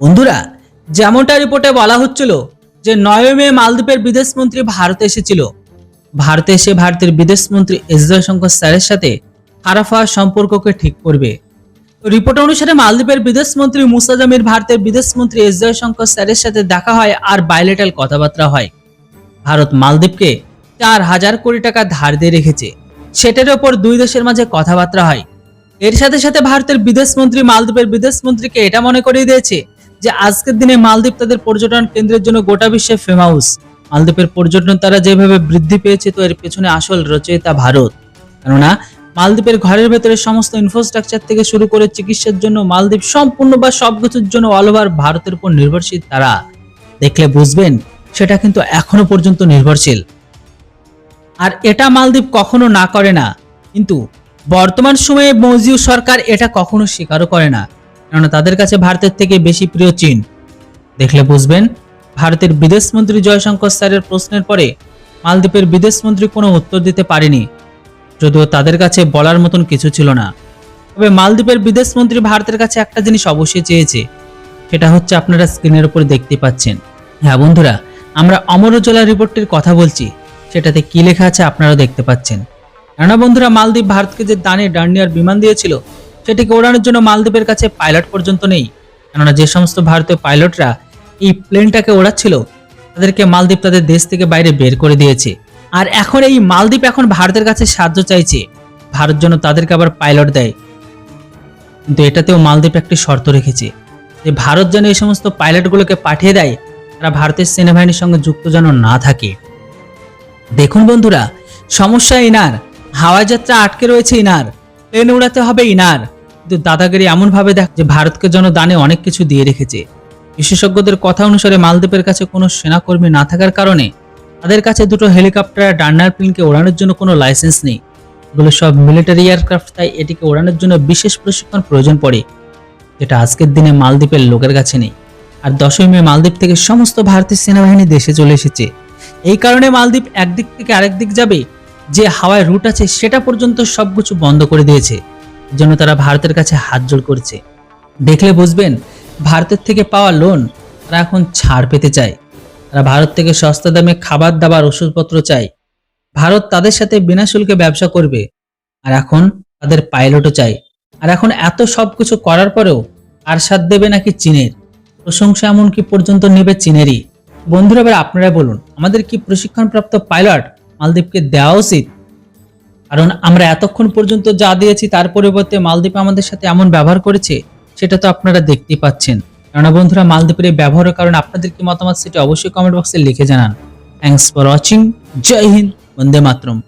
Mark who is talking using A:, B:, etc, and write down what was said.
A: বন্ধুরা, যেমনটা রিপোর্টে বলা হচ্ছিল যে নয় মে মালদ্বীপের বিদেশমন্ত্রী ভারতে এসেছিল। ভারতে এসে ভারতের বিদেশমন্ত্রী এস জয়শঙ্কর স্যারের সাথে হওয়ার সম্পর্ককে ঠিক করবে। রিপোর্ট অনুসারে মালদ্বীপের বিদেশমন্ত্রী মুসা জামির ভারতের বিদেশমন্ত্রী এস জয়শঙ্কর স্যারের সাথে দেখা হয় আর বাইলেটাল কথাবার্তা হয়। ভারত মালদ্বীপকে চার হাজার কোটি টাকা ধার দিয়ে রেখেছে। সেটার ওপর দুই দেশের মাঝে কথাবার্তা হয়। এর সাথে সাথে ভারতের বিদেশমন্ত্রী মালদ্বীপের বিদেশমন্ত্রীকে এটা মনে করিয়ে দিয়েছে যে আজকের দিনে মালদ্বীপ তাদের পর্যটন কেন্দ্রের জন্য গোটা বিশ্বে ফেমাউস মালদ্বীপের পর্যটন তারা যেভাবে বৃদ্ধি পেয়েছে, তো এর পেছনে আসল রচয়িতা ভারত। কেননা, মালদ্বীপের ঘরের ভেতরে সমস্ত ইনফ্রাস্ট্রাকচার থেকে শুরু করে চিকিৎসার জন্য মালদ্বীপ সম্পূর্ণ বা সবকিছুর জন্য অল ওভার ভারতের উপর নির্ভরশীল তারা। দেখলে বুঝবেন, সেটা কিন্তু এখনও পর্যন্ত নির্ভরশীল। আর এটা মালদ্বীপ কখনো না করে না। কিন্তু বর্তমান সময়ে মৌজিউ সরকার এটা কখনো স্বীকারও করে না। কেননা তাদের কাছে ভারতের থেকে বেশি প্রিয় চীন। দেখলে বুঝবেন, ভারতের বিদেশমন্ত্রী জয়শঙ্কর স্যারের প্রশ্নের পরে মালদ্বীপের বিদেশমন্ত্রী কোনো উত্তর দিতে পারেনি, যদিও তাদের কাছে বলার মতন কিছু ছিল না। তবে মালদ্বীপের বিদেশমন্ত্রী ভারতের কাছে একটা জিনিস অবশ্যই চেয়েছে, সেটা হচ্ছে আপনারা স্ক্রিনের উপর দেখতে পাচ্ছেন। হ্যাঁ বন্ধুরা, আমরা অমর উজ্জ্বলা রিপোর্টটির কথা বলছি, সেটাতে কি লেখা আছে আপনারাও দেখতে পাচ্ছেন। কেননা বন্ধুরা, মালদ্বীপ ভারতকে যে দানে ডান্ডিয়ার বিমান দিয়েছিল সেটিকে ওড়ানোর জন্য মালদ্বীপের কাছে পাইলট পর্যন্ত নেই। কেননা যে সমস্ত ভারতীয় পাইলটরা এই প্লেনটাকে ওড়াচ্ছিল, তাদেরকে মালদ্বীপ তাদের দেশ থেকে বাইরে বের করে দিয়েছে। আর এখন এই মালদ্বীপ এখন ভারতের কাছে সাহায্য চাইছে। ভারত যেন তাদেরকে আবার পাইলট দেয়। কিন্তু এটাতেও মালদ্বীপ একটি শর্ত রেখেছে যে ভারত যেন এই সমস্ত পাইলটগুলোকে পাঠিয়ে দেয়, তারা ভারতের সেনাবাহিনীর সঙ্গে যুক্ত যেন না থাকে। দেখুন বন্ধুরা, সমস্যা ইনার, হাওয়াই যাত্রা আটকে রয়েছে ইনার, প্লেন উড়াতে হবে ইনার। কিন্তু দাদাগিরি এমনভাবে দেখ যে ভারতকে যেন দানে অনেক কিছু দিয়ে রেখেছে। বিশেষজ্ঞদের কথা অনুসারে মালদ্বীপের কাছে কোনো সেনাকর্মী না থাকার কারণে তাদের কাছে দুটো হেলিকপ্টার ডান্নার প্লেনকে ওড়ানোর জন্য কোনো লাইসেন্স নেই। এগুলো সব মিলিটারি এয়ারক্রাফট, তাই এটিকে ওড়ানোর জন্য বিশেষ প্রশিক্ষণ প্রয়োজন পড়ে, যেটা আজকের দিনে মালদ্বীপের লোকের কাছে নেই। আর দশই মে মালদ্বীপ থেকে সমস্ত ভারতীয় সেনাবাহিনী দেশে চলে এসেছে। এই কারণে মালদ্বীপ একদিক থেকে আরেক দিক যাবে, যে হাওয়ায় রুট আছে সেটা পর্যন্ত সবকিছু বন্ধ করে দিয়েছে। জন্য তারা ভারতের কাছে হাত জোড় করছে। দেখলে বুঝবেন, ভারতের থেকে পাওয়া লোন তারা এখন ছাড় পেতে চায়। তারা ভারত থেকে সস্তা দামে খাবার, দাবার, ওষুধপত্র চায়। ভারত তাদের সাথে বিনা শুল্কে ব্যবসা করবে। আর এখন তাদের পাইলটও চাই আর এখন এত সব কিছু করার পরেও আর সাথ দেবে নাকি চীনের? প্রশংসা এমনকি পর্যন্ত নেবে চীনেরই। বন্ধুরা, এবার আপনারা বলুন, আমাদের কি প্রশিক্ষণপ্রাপ্ত পাইলট মালদ্বীপকে দেওয়া উচিত? কারণ আমরা এতক্ষণ পর্যন্ত যা দিয়েছি, তার পরিবর্তে মালদ্বীপ আমাদের সাথে এমন ব্যবহার করেছে, সেটা তো আপনারা দেখতেই পাচ্ছেন। কেননা বন্ধুরা, মালদ্বীপের ব্যবহারের কারণে আপনাদের কি মতামত সেটি অবশ্যই কমেন্ট বক্সে লিখে জানান। Thanks for watching Jai Hind, Bande Mataram.